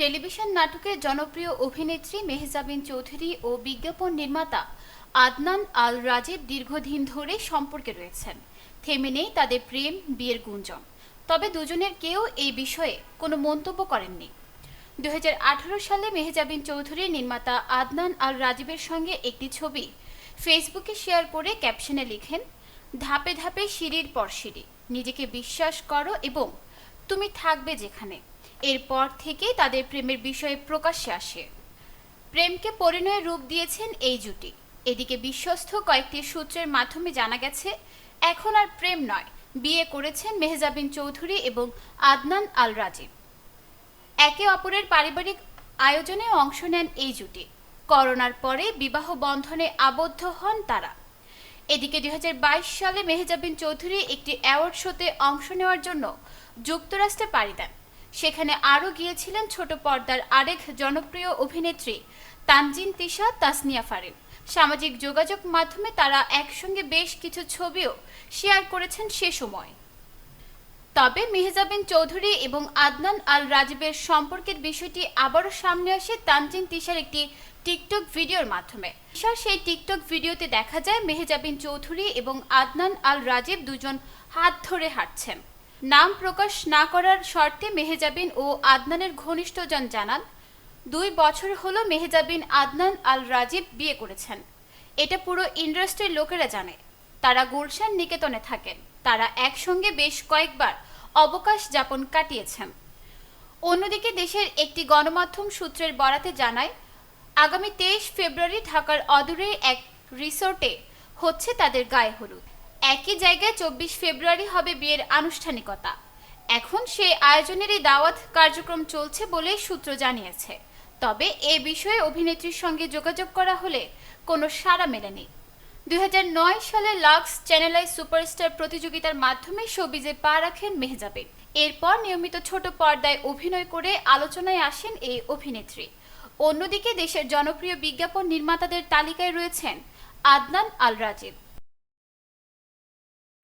Television নাটকের জনপ্রিয় অভিনেত্রী মেহজাবিন চৌধুরী ও বিজ্ঞাপন নির্মাতা আদনান আল রাজীব দীর্ঘদিন ধরে সম্পর্কে রয়েছেন। থেমে নেই তাদের প্রেম, বিয়ের গুঞ্জন। তবে দুজনের কেউ এই বিষয়ে কোনো মন্তব্য করেননি। দু হাজার আঠারো সালে মেহজাবিন চৌধুরী নির্মাতা আদনান আল রাজীবের সঙ্গে একটি ছবি ফেসবুকে শেয়ার করে ক্যাপশনে লিখেন, ধাপে ধাপে সিঁড়ির পর সিঁড়ি। নিজেকে বিশ্বাস করো এবং তুমি থাকবে যেখানে। এরপর থেকে তাদের প্রেমের বিষয়ে প্রকাশ্যে আসে। প্রেমকে পরিণয়ে রূপ দিয়েছেন এই জুটি। এদিকে বিশ্বস্ত কয়েকটি সূত্রের মাধ্যমে জানা গেছে, এখন আর প্রেম নয়। বিয়ে করেছেন মেহজাবিন চৌধুরী এবং আদনান আল রাজীব একে অপরের পারিবারিক আয়োজনে অংশ নেন এই জুটি। করোনার পরে বিবাহ বন্ধনে আবদ্ধ হন তারা। এদিকে দুই হাজার বাইশ সালে মেহজাবিন চৌধুরী একটি অ্যাওয়ার্ড শোতে অংশ নেওয়ার জন্য যুক্তরাষ্ট্রে পাড়ি দেন। সেখানে আরও গিয়েছিলেন ছোট পর্দার আরেক জনপ্রিয় অভিনেত্রী তানজিন তিশা, তাসনিয়া ফারিন সামাজিক যোগাযোগ মাধ্যমে তারা একসঙ্গে বেশ কিছু ছবিও শেয়ার করেছেন সে সময়। তবে মেহজাবিন চৌধুরী এবং আদনান আল রাজীবের সম্পর্কের বিষয়টি আবারও সামনে আসে তানজিন তিশার একটি টিকটক ভিডিওর মাধ্যমে। তিশার সেই টিকটক ভিডিওতে দেখা যায় মেহজাবিন চৌধুরী এবং আদনান আল রাজীব দুজন হাত ধরে হাঁটছেন। নাম প্রকাশ না করার শর্তে মেহজাবিন ও আদনানের ঘনিষ্ঠজন জানান, দুই বছর হলো মেহজাবিন আদনান আল রাজীব বিয়ে করেছেন। এটা পুরো ইন্ডাস্ট্রির লোকেরা জানে। তারা গুলশান নিকেতনে থাকেন। তারা একসঙ্গে বেশ কয়েকবার অবকাশ যাপন কাটিয়েছেন। অন্যদিকে দেশের একটি গণমাধ্যম সূত্রের বরাতে জানায়, আগামী তেইশ ফেব্রুয়ারি ঢাকার অদূরে এক রিসোর্টে হচ্ছে তাদের গায়ে হলুদ। একই জায়গায় চব্বিশ ফেব্রুয়ারি হবে বিয়ের আনুষ্ঠানিকতা। এখন সে আয়োজনেরই দাওয়াত কার্যক্রম চলছে বলে সূত্র জানিয়েছে। তবে এ বিষয়ে অভিনেত্রীর সঙ্গে যোগাযোগ করা হলে কোনো সাড়া মেলেনি। দুই হাজার নয় সালে লাক্স চ্যানেলাই সুপারস্টার প্রতিযোগিতার মাধ্যমে শোবিজে পা রাখেন মেহজাবিন। এরপর নিয়মিত ছোট পর্দায় অভিনয় করে আলোচনায় আসেন এই অভিনেত্রী। অন্যদিকে দেশের জনপ্রিয় বিজ্ঞাপন নির্মাতাদের তালিকায় রয়েছেন আদনান আল রাজীব